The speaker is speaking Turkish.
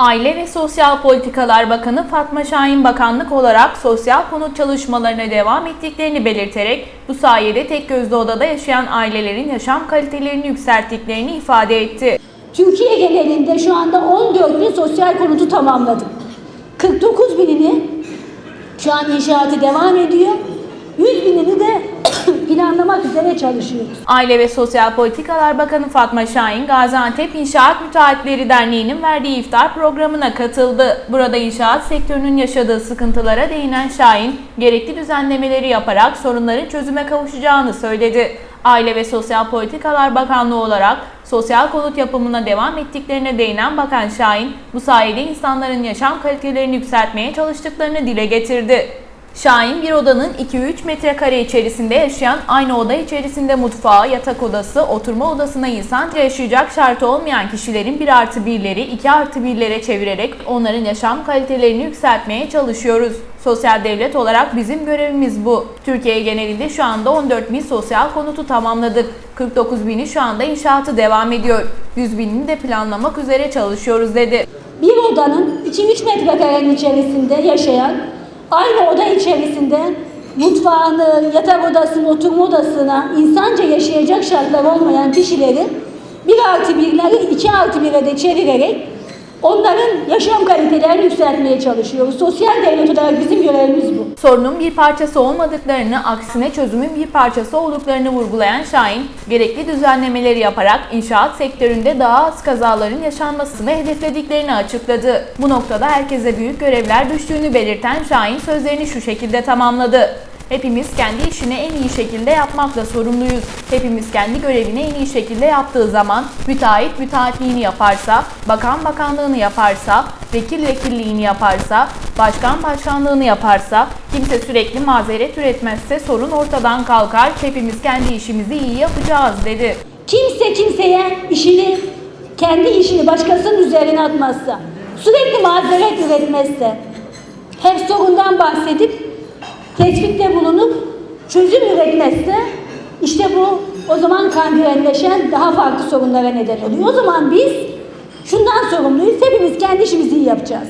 Aile ve Sosyal Politikalar Bakanı Fatma Şahin bakanlık olarak sosyal konut çalışmalarına devam ettiklerini belirterek bu sayede tek gözlü odada yaşayan ailelerin yaşam kalitelerini yükselttiklerini ifade etti. Türkiye genelinde şu anda 14 bin sosyal konutu tamamladık. 49 binini şu an inşaatı devam ediyor. 100 binini de planlamak üzere çalışıyoruz. Aile ve Sosyal Politikalar Bakanı Fatma Şahin, Gaziantep İnşaat Müteahhitleri Derneği'nin verdiği iftar programına katıldı. Burada inşaat sektörünün yaşadığı sıkıntılara değinen Şahin, gerekli düzenlemeleri yaparak sorunların çözüme kavuşacağını söyledi. Aile ve Sosyal Politikalar Bakanlığı olarak sosyal konut yapımına devam ettiklerine değinen Bakan Şahin, bu sayede insanların yaşam kalitelerini yükseltmeye çalıştıklarını dile getirdi. Şahin bir odanın 2-3 metrekare içerisinde yaşayan aynı oda içerisinde mutfağı, yatak odası, oturma odasına insan yaşayacak şartı olmayan kişilerin 1 artı 1'leri 2 artı 1'lere çevirerek onların yaşam kalitelerini yükseltmeye çalışıyoruz. Sosyal devlet olarak bizim görevimiz bu. Türkiye genelinde şu anda 14 bin sosyal konutu tamamladık. 49 bini şu anda inşaatı devam ediyor. 100 binini de planlamak üzere çalışıyoruz dedi. Bir odanın 2-3 metrekarenin içerisinde yaşayan, aynı oda içerisinde mutfağını, yatak odasını, oturma odasına insanca yaşayacak şartlar olmayan kişileri 1 artı 1'leri 2 artı 1'e de çevirerek onların yaşam kalitelerini yükseltmeye çalışıyoruz. Sosyal devlet olarak bizim görevimiz bu. Sorunun bir parçası olmadıklarını, aksine çözümün bir parçası olduklarını vurgulayan Şahin, gerekli düzenlemeleri yaparak inşaat sektöründe daha az kazaların yaşanmasını hedeflediklerini açıkladı. Bu noktada herkese büyük görevler düştüğünü belirten Şahin sözlerini şu şekilde tamamladı. Hepimiz kendi işini en iyi şekilde yapmakla sorumluyuz. Hepimiz kendi görevini en iyi şekilde yaptığı zaman müteahhit müteahhitliğini yaparsa, bakan bakanlığını yaparsa, vekil vekilliğini yaparsa, başkan başkanlığını yaparsa, kimse sürekli mazeret üretmezse sorun ortadan kalkar. Hepimiz kendi işimizi iyi yapacağız dedi. Kimse kimseye işini, kendi işini başkasının üzerine atmazsa, sürekli mazeret üretmezse, hep sorundan bahsedip tespitte bulunup çözüm üretmezse işte bu o zaman kangrenleşen daha farklı sorunlara neden oluyor. O zaman biz şundan sorumluyuz. Hepimiz kendi işimizi iyi yapacağız.